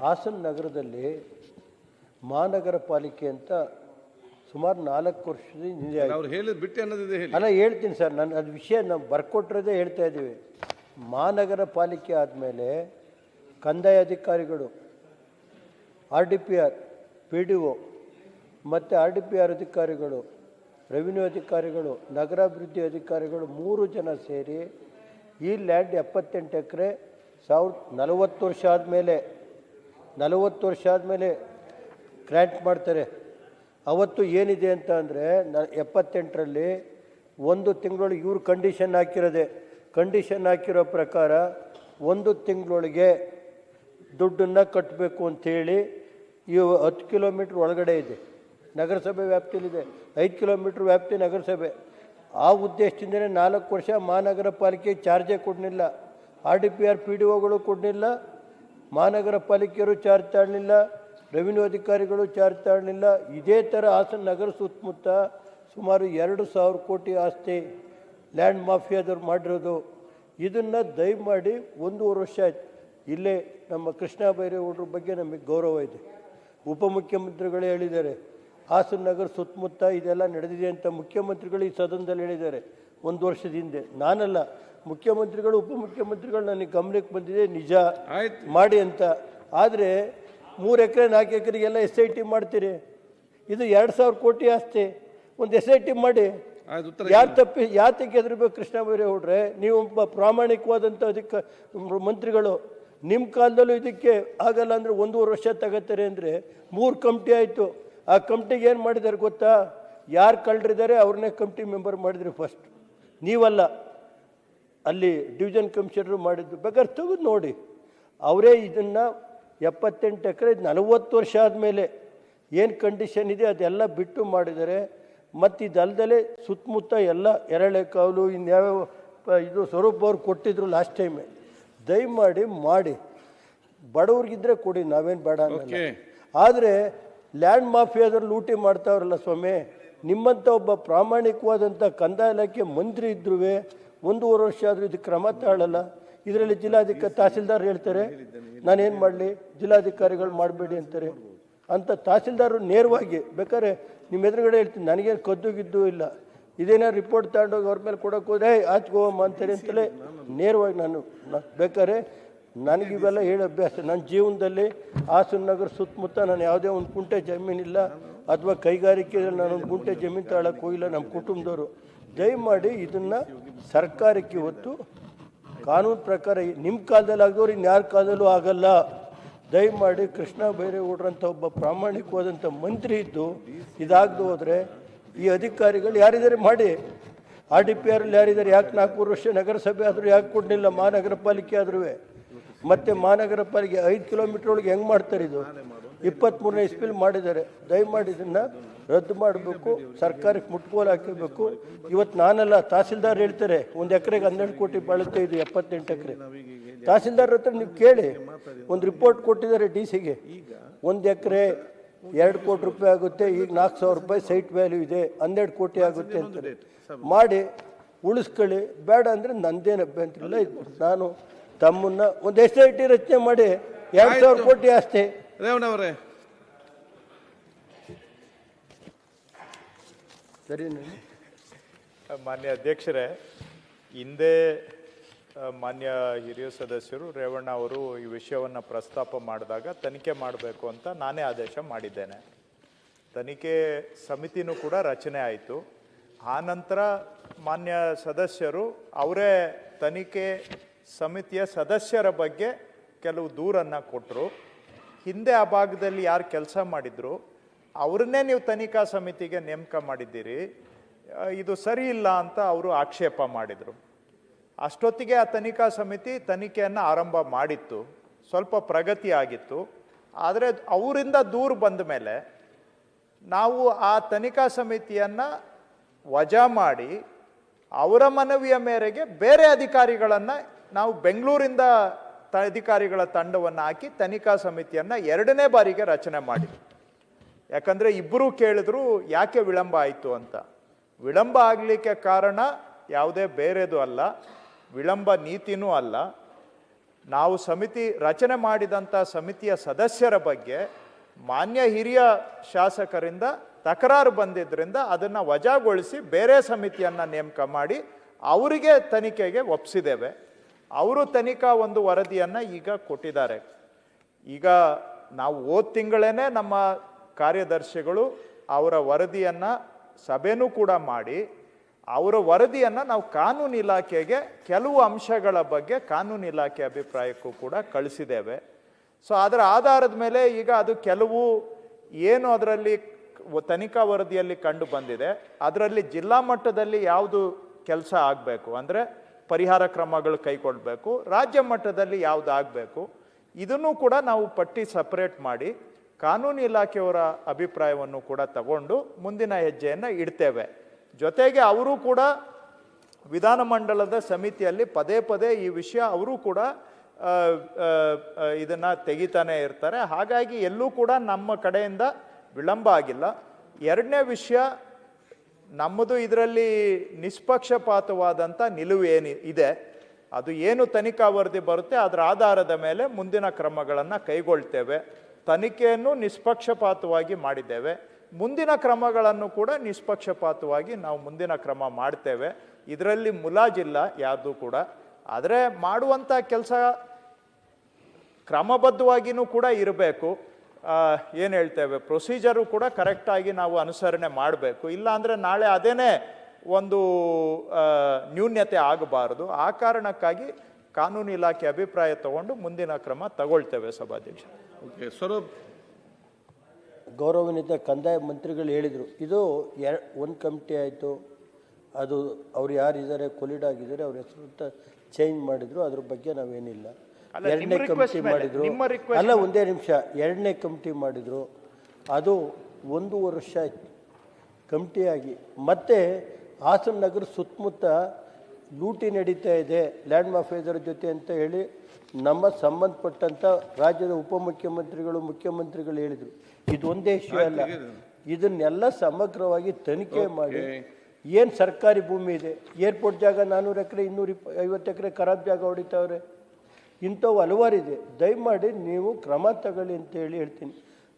ಹಾಸನ ನಗರದಲ್ಲಿ ಮಹಾನಗರ ಪಾಲಿಕೆ ಅಂತ ಸುಮಾರು ನಾಲ್ಕು ವರ್ಷದಿಂದ. ಅವ್ರು ಹೇಳಿದ್ ಬಿಟ್ಟು ಅನ್ನೋದಿದೆ ಹೇಳಿ ಅಲ್ಲ ಹೇಳ್ತೀನಿ ಸರ್ ನಾನು ಅದು ವಿಷಯ ನಾವು ಬರ್ಕೊಟ್ಟಿರೋದೇ ಹೇಳ್ತಾ ಇದ್ದೀವಿ ಮಹಾನಗರ ಪಾಲಿಕೆ ಆದಮೇಲೆ ಕಂದಾಯ ಅಧಿಕಾರಿಗಳು R D P R P D O ಮತ್ತು ಆರ್ ಡಿ ಪಿ ಆರ್ ಅಧಿಕಾರಿಗಳು ರೆವಿನ್ಯೂ ಅಧಿಕಾರಿಗಳು ನಗರಾಭಿವೃದ್ಧಿ ಅಧಿಕಾರಿಗಳು ಮೂರು ಜನ ಸೇರಿ ಈ ಲ್ಯಾಂಡ್ ಎಪ್ಪತ್ತೆಂಟು ಎಕರೆ ಸಾವಿರದ ನಲವತ್ತು ವರ್ಷ ಆದಮೇಲೆ ನಲವತ್ತು ವರ್ಷ ಆದಮೇಲೆ ಗ್ರ್ಯಾಂಟ್ ಮಾಡ್ತಾರೆ. ಅವತ್ತು ಏನಿದೆ ಅಂತ ಅಂದರೆ, ನ ಎಪ್ಪತ್ತೆಂಟರಲ್ಲಿ ಒಂದು ತಿಂಗಳೊಳಗೆ ಇವ್ರು ಕಂಡೀಷನ್ ಹಾಕಿರೋದೆ. ಕಂಡೀಷನ್ ಹಾಕಿರೋ ಪ್ರಕಾರ ಒಂದು ತಿಂಗಳೊಳಗೆ ದುಡ್ಡನ್ನು ಕಟ್ಟಬೇಕು ಅಂಥೇಳಿ ಇವು ಹತ್ತು ಕಿಲೋಮೀಟ್ರ್ ಒಳಗಡೆ ಇದೆ. ನಗರಸಭೆ ವ್ಯಾಪ್ತಿಯಲ್ಲಿದೆ. ಐದು ಕಿಲೋಮೀಟ್ರ್ ವ್ಯಾಪ್ತಿ ನಗರಸಭೆ. ಆ ಉದ್ದೇಶದಿಂದಲೇ ನಾಲ್ಕು ವರ್ಷ ಮಹಾನಗರ ಪಾಲಿಕೆ ಚಾರ್ಜೇ ಕೊಡಲಿಲ್ಲ R D P R P D ಒಗಳು ಕೊಡಲಿಲ್ಲ ಮಹಾನಗರ ಪಾಲಿಕೆಯರು ಚಾರ್ಜ್ ತಾಳಲಿಲ್ಲ ರೆವಿನ್ಯೂ ಅಧಿಕಾರಿಗಳು ಚಾರ್ಜ್ ತಾಳಲಿಲ್ಲ. ಇದೇ ಥರ ಹಾಸನ ನಗರ ಸುತ್ತಮುತ್ತ ಸುಮಾರು ಎರಡು ಸಾವಿರ ಕೋಟಿ ಆಸ್ತಿ ಲ್ಯಾಂಡ್ ಮಾಫಿಯಾದವ್ರು ಮಾಡಿರೋದು. ಇದನ್ನು ದಯಮಾಡಿ ಒಂದೂವರೆ ವರ್ಷ ಆಯ್ತು. ಇಲ್ಲೇ ನಮ್ಮ ಕೃಷ್ಣ ಬೈರೇಗೌಡರ ಬಗ್ಗೆ ನಮಗೆ ಗೌರವ ಇದೆ. ಉಪಮುಖ್ಯಮಂತ್ರಿಗಳೇ ಹೇಳಿದ್ದಾರೆ, ಹಾಸನ ನಗರ ಸುತ್ತಮುತ್ತ ಇದೆಲ್ಲ ನಡೆದಿದೆ ಅಂತ ಮುಖ್ಯಮಂತ್ರಿಗಳು ಈ ಸದನದಲ್ಲಿ ಹೇಳಿದ್ದಾರೆ. ಒಂದು ವರ್ಷದ ಹಿಂದೆ. ನಾನಲ್ಲ ಮುಖ್ಯಮಂತ್ರಿಗಳು ಉಪಮುಖ್ಯಮಂತ್ರಿಗಳು ನನಗೆ ಗಮನಕ್ಕೆ ಬಂದಿದೆ ನಿಜ. ಆಯ್ತು. ಮಾಡಿ ಅಂತ. ಆದರೆ ಮೂರು ಎಕರೆ ನಾಲ್ಕು ಎಕರೆಗೆಲ್ಲ ಎಸ್ ಐ ಟಿ ಮಾಡ್ತೀರಿ. ಇದು ಎರಡು ಸಾವಿರ ಕೋಟಿ ಆಸ್ತಿ. ಒಂದು ಎಸ್ ಐ ಟಿ ಮಾಡಿ. ಯಾರು ತಪ್ಪಿ ಯಾತಕ್ಕೆ ಹೆದರ್ಬೇಕು ಕೃಷ್ಣ ಬೈರೇಗೌಡ್ರೆ ನೀವು ಒಬ್ಬ ಪ್ರಾಮಾಣಿಕವಾದಂಥ ಅದಕ್ಕೆ ಮಂತ್ರಿಗಳು. ನಿಮ್ಮ ಕಾಲದಲ್ಲೂ ಇದಕ್ಕೆ ಆಗಲ್ಲ ಅಂದರೆ ಒಂದೂವರೆ ವರ್ಷ ತಗೋತಾರೆ ಅಂದರೆ ಮೂರು ಕಮಿಟಿ ಆಯಿತು. ಆ ಕಮಿಟಿಗೆ ಏನು ಮಾಡಿದ್ದಾರೆ ಗೊತ್ತಾ? ಯಾರು ಕಳ್ಳರಿದ್ದಾರೆ ಅವ್ರನ್ನೇ ಕಮಿಟಿ ಮೆಂಬರ್ ಮಾಡಿದ್ರಿ ಫಸ್ಟ್ ನೀವಲ್ಲ ಅಲ್ಲಿ ಡಿವಿಷನ್ ಕಮಿಷನರು ಮಾಡಿದ್ದು ಬೇಕಾದ್ರೆ ತೆಗೆದು ನೋಡಿ. ಅವರೇ ಇದನ್ನು ಎಪ್ಪತ್ತೆಂಟು ಎಕರೆ ನಲವತ್ತು ವರ್ಷ ಆದಮೇಲೆ ಏನು ಕಂಡೀಷನ್ ಇದೆ ಅದೆಲ್ಲ ಬಿಟ್ಟು ಮಾಡಿದರೆ ಮತ್ತು ಇದಲ್ದಲೆ ಸುತ್ತಮುತ್ತ ಎಲ್ಲ ಎರಳೆಕಾವಲು ಇನ್ಯಾವ್ಯಾವ ಪ- ಇದು ಸ್ವರೂಪ ಅವ್ರು ಕೊಟ್ಟಿದ್ರು ಲಾಸ್ಟ್ ಟೈಮೇ ದಯಮಾಡಿ ಮಾಡಿ. ಬಡವ್ರಿಗಿದ್ರೆ ಕೊಡಿ ನಾವೇನು ಬೇಡ ಆದರೆ ಲ್ಯಾಂಡ್ ಮಾಫಿಯಾದ್ರು ಲೂಟಿ ಮಾಡ್ತಾವ್ರಲ್ಲ ಸ್ವಾಮಿ ನಿಮ್ಮಂಥ ಒಬ್ಬ ಪ್ರಾಮಾಣಿಕವಾದಂಥ ಕಂದಾಯ ಇಲಾಖೆ ಮಂತ್ರಿ ಇದ್ರೂ ಒಂದೂವರೆ ವರ್ಷ ಆದರೂ ಇದು ಕ್ರಮ ತಾಳಲ್ಲ. ಇದರಲ್ಲಿ ಜಿಲ್ಲಾಧಿಕ ತಹಸೀಲ್ದಾರ್ ಹೇಳ್ತಾರೆ ನಾನೇನು ಮಾಡಲಿ? ಜಿಲ್ಲಾಧಿಕಾರಿಗಳು ಮಾಡಬೇಡಿ ಅಂತಾರೆ. ಅಂತ ತಹಸೀಲ್ದಾರರು ನೇರವಾಗಿ ಬೇಕಾದ್ರೆ ನಿಮ್ಮ ಎದುರುಗಡೆ ಹೇಳ್ತೀನಿ ನನಗೇನು ಕದ್ದು ಗಿದ್ದು ಇಲ್ಲ. ಇದೇನೋ ರಿಪೋರ್ಟ್ ತಗೊಂಡೋಗಿ ಅವ್ರ ಮೇಲೆ ಕೊಡೋಕೆ ಹೋದ್ರೆ ಆಚ್ಕೋಮ್ಮ ಅಂತಾರೆ ಅಂತಲೇ ನೇರವಾಗಿ ನಾನು ಬೇಕಾದ್ರೆ ನನಗೆ ಇವೆಲ್ಲ ಹೇಳೋ ಅಭ್ಯಾಸ. ನನ್ನ ಜೀವನದಲ್ಲಿ ಹಾಸನ ನಗರ ಸುತ್ತಮುತ್ತ ನಾನು ಯಾವುದೇ ಒಂದು ಕುಂಟೆ ಜಮೀನಿಲ್ಲ. ಅಥವಾ ಕೈಗಾರಿಕೆಯಲ್ಲಿ ನಾನು ಒಂದು ಕುಂಟೆ ಜಮೀನು ತಾಳಕ್ಕೆ ಹೋಗಿಲ್ಲ ನಮ್ಮ ಕುಟುಂಬದವರು. ದಯಮಾಡಿ ಇದನ್ನು ಸರ್ಕಾರಕ್ಕೆ ಇವತ್ತು ಕಾನೂನು ಪ್ರಕಾರ ನಿಮ್ಮ ಕಾಲದಲ್ಲಿ ಆಗದವ್ರು ಇನ್ಯಾರ ಕಾಲದಲ್ಲೂ ಆಗಲ್ಲ. ದಯಮಾಡಿ ಕೃಷ್ಣ ಬೈರೇಗೌಡ್ರಂಥ ಒಬ್ಬ ಪ್ರಾಮಾಣಿಕವಾದಂಥ ಮಂತ್ರಿ ಇದ್ದು ಇದಾಗದು ಹೋದರೆ ಈ ಅಧಿಕಾರಿಗಳು ಯಾರಿದ್ದಾರೆ ಮಾಡಿ. ಆರ್ ಡಿ ಪಿ ಆರಲ್ಲಿ ಯಾರಿದ್ದಾರೆ? ಯಾಕೆ ನಾಲ್ಕೂರು ವರ್ಷ ನಗರಸಭೆ ಆದರೂ ಯಾಕೆ ಕೊಡಲಿಲ್ಲ? ಮಹಾನಗರ ಪಾಲಿಕೆ ಆದ್ರೂ ಮತ್ತು ಮಹಾನಗರ ಪಾಲಿಕೆ ಐದು ಕಿಲೋಮೀಟ್ರ್ ಒಳಗೆ ಹೆಂಗೆ ಮಾಡ್ತಾರೆ ಇದು? ಇಪ್ಪತ್ತ್ಮೂರನೇ ಇಸ್ಪಿಲ್ ಮಾಡಿದ್ದಾರೆ. ದಯಮಾಡಿ ಇದನ್ನು ರದ್ದು ಮಾಡಬೇಕು, ಸರ್ಕಾರಕ್ಕೆ ಮುಟ್ಕೋಲು ಹಾಕಬೇಕು ಇವತ್ತು ನಾನಲ್ಲ, ತಹಸೀಲ್ದಾರ್ ಹೇಳ್ತಾರೆ, ಒಂದು ಎಕರೆಗೆ ಹನ್ನೆರಡು ಕೋಟಿ ಬಾಳುತ್ತೆ ಇದು ಎಪ್ಪತ್ತೆಂಟು ಎಕರೆ. ತಹಸೀಲ್ದಾರ್ ಹತ್ರ ನೀವು ಕೇಳಿ, ಒಂದು ರಿಪೋರ್ಟ್ ಕೊಟ್ಟಿದ್ದಾರೆ ಡಿ ಸಿಗೆ ಒಂದು ಎಕರೆ ಎರಡು ಕೋಟಿ ರೂಪಾಯಿ ಆಗುತ್ತೆ, ಈಗ ನಾಲ್ಕು ಸಾವಿರ ರೂಪಾಯಿ ಸೈಟ್ ವ್ಯಾಲ್ಯೂ ಇದೆ, ಹನ್ನೆರಡು ಕೋಟಿ ಆಗುತ್ತೆ ಅಂತಾರೆ ಮಾಡಿ, ಉಳಿಸ್ಕೊಳ್ಳಿ. ಬೇಡ ಅಂದರೆ ನಂದೇನು ಅಭ್ಯಂತರ ಇಲ್ಲ ನಾನು ತಮ್ಮನ್ನ ಒಂದು ಎಸ್ ಐ ಟಿ ರಚನೆ ಮಾಡಿ ಎರಡು ಸಾವಿರ. ಕೋಟಿ ಆಸ್ತಿ. ರೇವಣ್ಣವರೇ. ಸರಿ ಮಾನ್ಯ ಅಧ್ಯಕ್ಷರೇ ಹಿಂದೆ ಮಾನ್ಯ ಹಿರಿಯ ಸದಸ್ಯರು ರೇವಣ್ಣ ಅವರು ಈ ವಿಷಯವನ್ನು ಪ್ರಸ್ತಾಪ ಮಾಡಿದಾಗ ತನಿಖೆ ಮಾಡಬೇಕು ಅಂತ ನಾನೇ ಆದೇಶ ಮಾಡಿದ್ದೇನೆ. ತನಿಖೆ ಸಮಿತಿನೂ ಕೂಡ ರಚನೆ ಆಯಿತು. ಆ ನಂತರ ಮಾನ್ಯ ಸದಸ್ಯರು ಅವರೇ ತನಿಖೆ ಸಮಿತಿಯ ಸದಸ್ಯರ ಬಗ್ಗೆ ಕೆಲವು ದೂರನ್ನು ಕೊಟ್ಟರು ಹಿಂದೆ ಆ ಭಾಗದಲ್ಲಿ ಯಾರು ಕೆಲಸ ಮಾಡಿದ್ರು, ಅವ್ರನ್ನೇ ನೀವು ತನಿಖಾ ಸಮಿತಿಗೆ ನೇಮಕ ಮಾಡಿದ್ದೀರಿ. ಇದು ಸರಿ ಇಲ್ಲ ಅಂತ ಅವರು ಆಕ್ಷೇಪ ಮಾಡಿದರು. ಅಷ್ಟೊತ್ತಿಗೆ ಆ ತನಿಖಾ ಸಮಿತಿ ತನಿಖೆಯನ್ನು ಆರಂಭ ಮಾಡಿತ್ತು. ಸ್ವಲ್ಪ ಪ್ರಗತಿ ಆಗಿತ್ತು. ಆದರೆ ಅವರಿಂದ ದೂರ ಬಂದ ಮೇಲೆ ನಾವು ಆ ತನಿಖಾ ಸಮಿತಿಯನ್ನು ವಜಾ ಮಾಡಿ ಅವರ ಮನವಿಯ ಮೇರೆಗೆ ಬೇರೆ ಅಧಿಕಾರಿಗಳನ್ನು ನಾವು ಬೆಂಗಳೂರಿಂದ ಅಧಿಕಾರಿಗಳ ತಂಡವನ್ನು ಹಾಕಿ ತನಿಖಾ ಸಮಿತಿಯನ್ನು ಎರಡನೇ ಬಾರಿಗೆ ರಚನೆ ಮಾಡಿದ್ವಿ. ಯಾಕಂದರೆ ಇಬ್ಬರೂ ಕೇಳಿದ್ರು ಯಾಕೆ ವಿಳಂಬ ಆಯಿತು ಅಂತ. ವಿಳಂಬ ಆಗಲಿಕ್ಕೆ ಕಾರಣ ಯಾವುದೇ ಬೇರೆದು ಅಲ್ಲ, ವಿಳಂಬ ನೀತಿನೂ ಅಲ್ಲ. ನಾವು ಸಮಿತಿ ರಚನೆ ಮಾಡಿದಂಥ ಸಮಿತಿಯ ಸದಸ್ಯರ ಬಗ್ಗೆ ಮಾನ್ಯ ಹಿರಿಯ ಶಾಸಕರಿಂದ ತಕರಾರು ಬಂದಿದ್ದರಿಂದ ಅದನ್ನು ವಜಾಗೊಳಿಸಿ ಬೇರೆ ಸಮಿತಿಯನ್ನು ನೇಮಕ ಮಾಡಿ ಅವರಿಗೆ ತನಿಖೆಗೆ ಒಪ್ಪಿಸಿದ್ದೇವೆ ಅವರು ತನಿಖಾ ಒಂದು ವರದಿಯನ್ನು ಈಗ ಕೊಟ್ಟಿದ್ದಾರೆ. ಈಗ ನಾವು ಹೋದ ತಿಂಗಳೇನೆ ನಮ್ಮ ಕಾರ್ಯದರ್ಶಿಗಳು ಅವರ ವರದಿಯನ್ನು ಸಭೆನೂ ಕೂಡ ಮಾಡಿ, ಅವರ ವರದಿಯನ್ನು ನಾವು ಕಾನೂನು ಇಲಾಖೆಗೆ ಕೆಲವು ಅಂಶಗಳ ಬಗ್ಗೆ ಕಾನೂನು ಇಲಾಖೆ ಅಭಿಪ್ರಾಯಕ್ಕೂ ಕೂಡ ಕಳಿಸಿದ್ದೇವೆ. ಸೊ ಅದರ ಆಧಾರದ ಮೇಲೆ ಈಗ ಅದು ಕೆಲವು ಏನು ಅದರಲ್ಲಿ ತನಿಖಾ ವರದಿಯಲ್ಲಿ ಕಂಡು ಬಂದಿದೆ. ಅದರಲ್ಲಿ ಜಿಲ್ಲಾ ಮಟ್ಟದಲ್ಲಿ ಯಾವುದು ಕೆಲಸ ಆಗಬೇಕು ಅಂದರೆ ಪರಿಹಾರ ಕ್ರಮಗಳು ಕೈಗೊಳ್ಳಬೇಕು ರಾಜ್ಯ ಮಟ್ಟದಲ್ಲಿ ಯಾವುದಾಗಬೇಕು, ಇದನ್ನು ಕೂಡ ನಾವು ಪಟ್ಟಿ ಸಪ್ರೇಟ್ ಮಾಡಿ ಕಾನೂನು ಇಲಾಖೆಯವರ ಅಭಿಪ್ರಾಯವನ್ನು ಕೂಡ ತಗೊಂಡು ಮುಂದಿನ ಹೆಜ್ಜೆಯನ್ನು ಇಡ್ತೇವೆ. ಜೊತೆಗೆ ಅವರು ಕೂಡ ವಿಧಾನಮಂಡಲದ ಸಮಿತಿಯಲ್ಲಿ ಪದೇ ಪದೇ ಈ ವಿಷಯ ಅವರು ಕೂಡ ಇದನ್ನು ತೆಗಿತಾನೆ ಇರ್ತಾರೆ. ಹಾಗಾಗಿ ಎಲ್ಲೂ ಕೂಡ ನಮ್ಮ ಕಡೆಯಿಂದ ವಿಳಂಬ ಆಗಿಲ್ಲ. ಎರಡನೇ ವಿಷಯ ನಮ್ಮದು ಇದರಲ್ಲಿ ನಿಷ್ಪಕ್ಷಪಾತವಾದಂಥ ನಿಲುವು ಏನು ಇದೆ, ಅದು ಏನು ತನಿಖಾ ವರದಿ ಬರುತ್ತೆ, ಅದರ ಆಧಾರದ ಮೇಲೆ ಮುಂದಿನ ಕ್ರಮಗಳನ್ನು ಕೈಗೊಳ್ತೇವೆ. ತನಿಖೆಯನ್ನು ನಿಷ್ಪಕ್ಷಪಾತವಾಗಿ ಮಾಡಿದ್ದೇವೆ. ಮುಂದಿನ ಕ್ರಮಗಳನ್ನು ಕೂಡ ನಿಷ್ಪಕ್ಷಪಾತವಾಗಿ ನಾವು ಮುಂದಿನ ಕ್ರಮ ಮಾಡ್ತೇವೆ. ಇದರಲ್ಲಿ ಮುಲಾಜಿಲ್ಲ ಯಾವುದು ಕೂಡ. ಆದರೆ ಮಾಡುವಂಥ ಕೆಲಸ ಕ್ರಮಬದ್ಧವಾಗಿಯೂ ಕೂಡ ಇರಬೇಕು. ಏನು ಹೇಳ್ತೇವೆ? ಪ್ರೊಸೀಜರು ಕೂಡ ಕರೆಕ್ಟಾಗಿ ನಾವು ಅನುಸರಣೆ ಮಾಡಬೇಕು. ಇಲ್ಲಾಂದರೆ ನಾಳೆ ಅದೇನೇ ಒಂದು ನ್ಯೂನ್ಯತೆ ಆಗಬಾರದು. ಆ ಕಾರಣಕ್ಕಾಗಿ ಕಾನೂನು ಇಲಾಖೆ ಅಭಿಪ್ರಾಯ ತಗೊಂಡು ಮುಂದಿನ ಕ್ರಮ ತಗೊಳ್ತೇವೆ ಸಭಾಧ್ಯಕ್ಷ. ಓಕೆ ಸ್ವರೂಪ್ ಗೌರವನಿಂದ ಕಂದಾಯ ಮಂತ್ರಿಗಳು ಹೇಳಿದರು ಇದು ಎರ ಒಂದು ಕಮಿಟಿ ಆಯಿತು ಅದು ಅವ್ರು ಯಾರಿದ್ದಾರೆ ಕೊಲಿಡ್ ಆಗಿದ್ದಾರೆ ಅವ್ರ ಹೆಸರು ಅಂತ ಚೇಂಜ್ ಮಾಡಿದರು ಅದ್ರ ಬಗ್ಗೆ ನಾವೇನಿಲ್ಲ. ಎರಡನೇ ಕಮಿಟಿ ಮಾಡಿದ್ರು. ಅಲ್ಲ ಒಂದೇ ನಿಮಿಷ. ಎರಡನೇ ಕಮಿಟಿ ಮಾಡಿದ್ರು. ಅದು ಒಂದು ವರ್ಷ ಆಯ್ತು ಕಮಿಟಿಯಾಗಿ. ಮತ್ತೆ ಹಾಸನ ನಗರ ಸುತ್ತಮುತ್ತ ಲೂಟಿ ನಡೀತಾ ಇದೆ. ಲ್ಯಾಂಡ್ ಮಾಫಿಯಾದರ ಜೊತೆ ಅಂತ ಹೇಳಿ ನಮ್ಮ ಸಂಬಂಧಪಟ್ಟಂಥ ರಾಜ್ಯದ ಉಪಮುಖ್ಯಮಂತ್ರಿಗಳು ಮುಖ್ಯಮಂತ್ರಿಗಳು ಹೇಳಿದರು. ಇದು ಒಂದೇ ವಿಷಯ ಅಲ್ಲ. ಇದನ್ನೆಲ್ಲ ಸಮಗ್ರವಾಗಿ ತನಿಖೆ ಮಾಡಿ. ಏನು ಸರ್ಕಾರಿ ಭೂಮಿ ಇದೆ? ಏರ್ಪೋರ್ಟ್ ಜಾಗ ನಾನ್ನೂರು ಎಕರೆ ಇನ್ನೂರ ಇಪ್ಪ ಐವತ್ತು ಎಕರೆ ಖರಾಬ್ ಜಾಗ ಹೊಡಿತಾವ್ರೆ. ಇಂಥವು ಹಲವಾರಿದೆ. ದಯಮಾಡಿ ನೀವು ಕ್ರಮ ತಗೊಳ್ಳಿ ಅಂತ ಹೇಳಿ ಹೇಳ್ತೀನಿ.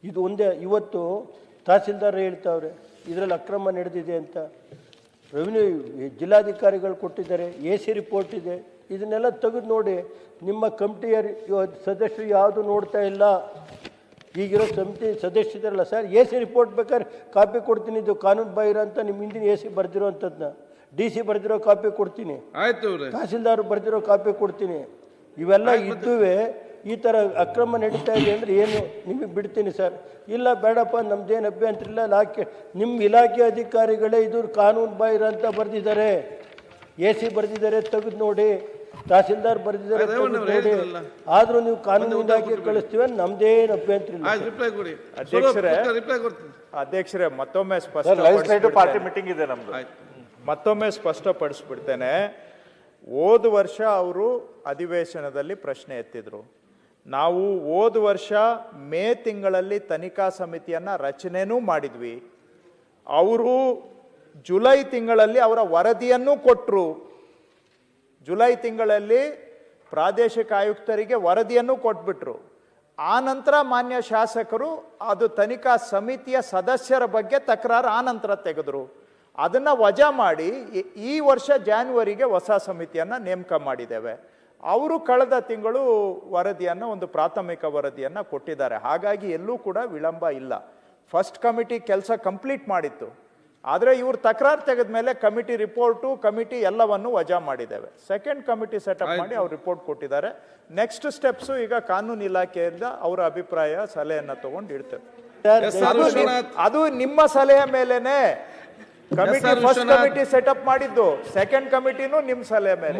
ಇದು ಒಂದೇ ಇವತ್ತು ತಹಸೀಲ್ದಾರ್ ಹೇಳ್ತಾವ್ರೆ ಇದರಲ್ಲಿ ಅಕ್ರಮ ನಡೆದಿದೆ ಅಂತ. ರೆವಿನ್ಯೂ ಜಿಲ್ಲಾಧಿಕಾರಿಗಳು ಕೊಟ್ಟಿದ್ದಾರೆ ಎ ಸಿ ರಿಪೋರ್ಟ್ ಇದೆ. ಇದನ್ನೆಲ್ಲ ತೆಗೆದು ನೋಡಿ ನಿಮ್ಮ ಕಮಿಟಿಯ ಸದಸ್ಯರು ಯಾವುದು ನೋಡ್ತಾ ಇಲ್ಲ. ಈಗಿರೋ ಸಮಿತಿ ಇದ್ದಾರಲ್ಲ ಸರ್ ಎ ಸಿ ರಿಪೋರ್ಟ್ ಬೇಕಾದ್ರೆ ಕಾಪಿ ಕೊಡ್ತೀನಿ ಇದು ಕಾನೂನು ಬಾಹಿರ ಅಂತ ನಿಮ್ಮ ಹಿಂದಿನ ಎ ಸಿ ಬರೆದಿರೋ ಅಂಥದ್ದನ್ನ. ಡಿ ಸಿ ಬರೆದಿರೋ ಕಾಪಿ ಕೊಡ್ತೀನಿ. ಆಯಿತು ತಹಸೀಲ್ದಾರ್ ಬರೆದಿರೋ ಕಾಪಿ ಕೊಡ್ತೀನಿ. ಇವೆಲ್ಲ ಇದ್ದುವೆ ಈ ಥರ ಅಕ್ರಮ ನಡೀತಾ ಇದೆ ಅಂದರೆ ಏನು? ನಿಮಗೆ ಬಿಡ್ತೀನಿ ಸರ್. ಇಲ್ಲ ಬೇಡಪ್ಪ ನಮ್ದೇನು ಅಭ್ಯಂತರ ಇಲ್ಲ ಇಲಾಖೆ ನಿಮ್ಮ ಇಲಾಖೆ ಅಧಿಕಾರಿಗಳೇ ಇದು ಕಾನೂನು ಬಾಹಿರ ಅಂತ ಬರೆದಿದ್ದಾರೆ. ಎ ಸಿ ಬರೆದಿದ್ದಾರೆ ತೆಗೆದು ನೋಡಿ. ತಹಸೀಲ್ದಾರ್ ಬರೆದಿದ್ದಾರೆ ನೋಡಿ. ಆದರೂ ನೀವು ಕಾನೂನು ಇಲಾಖೆ ಕಳಿಸ್ತೀವಿ ನಮ್ದೇನು ಅಭ್ಯಂತರ ಇಲ್ಲ ಅಧ್ಯಕ್ಷರೇ. ರಿಪ್ಲೈ ಕೊಡ್ತೀನಿ. ಅಧ್ಯಕ್ಷರೇ ಮತ್ತೊಮ್ಮೆ ಸ್ಪಷ್ಟ ಪಾರ್ಟಿ ಮೀಟಿಂಗ್ ಇದೆ ನಮ್ದು. ಮತ್ತೊಮ್ಮೆ ಸ್ಪಷ್ಟಪಡಿಸ್ಬಿಡ್ತೇನೆ. ಹೋದ ವರ್ಷ ಅವರು ಅಧಿವೇಶನದಲ್ಲಿ ಪ್ರಶ್ನೆ ಎತ್ತಿದ್ರು. ನಾವು ಹೋದ ವರ್ಷ ಮೇ ತಿಂಗಳಲ್ಲಿ ತನಿಖಾ ಸಮಿತಿಯನ್ನ ರಚನೆನೂ ಮಾಡಿದ್ವಿ. ಅವರು ಜುಲೈ ತಿಂಗಳಲ್ಲಿ ಅವರ ವರದಿಯನ್ನು ಕೊಟ್ಟರು ಜುಲೈ ತಿಂಗಳಲ್ಲಿ ಪ್ರಾದೇಶಿಕ ಆಯುಕ್ತರಿಗೆ ವರದಿಯನ್ನು ಕೊಟ್ಬಿಟ್ರು. ಆ ನಂತರ ಮಾನ್ಯ ಶಾಸಕರು ಅದು ತನಿಖಾ ಸಮಿತಿಯ ಸದಸ್ಯರ ಬಗ್ಗೆ ತಕರಾರು ಆ ನಂತರ ತೆಗೆದ್ರು. ಅದನ್ನ ವಜಾ ಮಾಡಿ ಈ- ವರ್ಷ ಜಾನ್ವರಿಗೆ ಹೊಸ ಸಮಿತಿಯನ್ನ ನೇಮಕ ಮಾಡಿದ್ದೇವೆ. ಅವರು ಕಳೆದ ತಿಂಗಳು ವರದಿಯನ್ನು ಒಂದು ಪ್ರಾಥಮಿಕ ವರದಿಯನ್ನ ಕೊಟ್ಟಿದ್ದಾರೆ. ಹಾಗಾಗಿ ಎಲ್ಲೂ ಕೂಡ ವಿಳಂಬ ಇಲ್ಲ. ಫಸ್ಟ್ ಕಮಿಟಿ ಕೆಲಸ ಕಂಪ್ಲೀಟ್ ಮಾಡಿತ್ತು. ಆದರೆ ಇವರು ತಕರಾರು ತೆಗೆದ ಮೇಲೆ ಕಮಿಟಿ ರಿಪೋರ್ಟು ಕಮಿಟಿ ಎಲ್ಲವನ್ನು ವಜಾ ಮಾಡಿದ್ದೇವೆ. ಸೆಕೆಂಡ್ ಕಮಿಟಿ ಸೆಟಪ್ ಮಾಡಿ ಅವ್ರು ರಿಪೋರ್ಟ್ ಕೊಟ್ಟಿದ್ದಾರೆ. ನೆಕ್ಸ್ಟ್ ಸ್ಟೆಪ್ಸು ಈಗ ಕಾನೂನು ಇಲಾಖೆಯಿಂದ ಅವರ ಅಭಿಪ್ರಾಯ ಸಲಹೆಯನ್ನು ತಗೊಂಡು ಇಡ್ತೇವೆ. ಅದು ನಿಮ್ಮ ಸಲಹೆ ಮೇಲೆನೆ committee first committee committee setup ಮಾಡಿದ್ದು ಸೆಕೆಂಡ್ ಕಮಿಟಿನೂ ನಿಮ್ಮ ಸಲಹೆ ಮೇಲೆ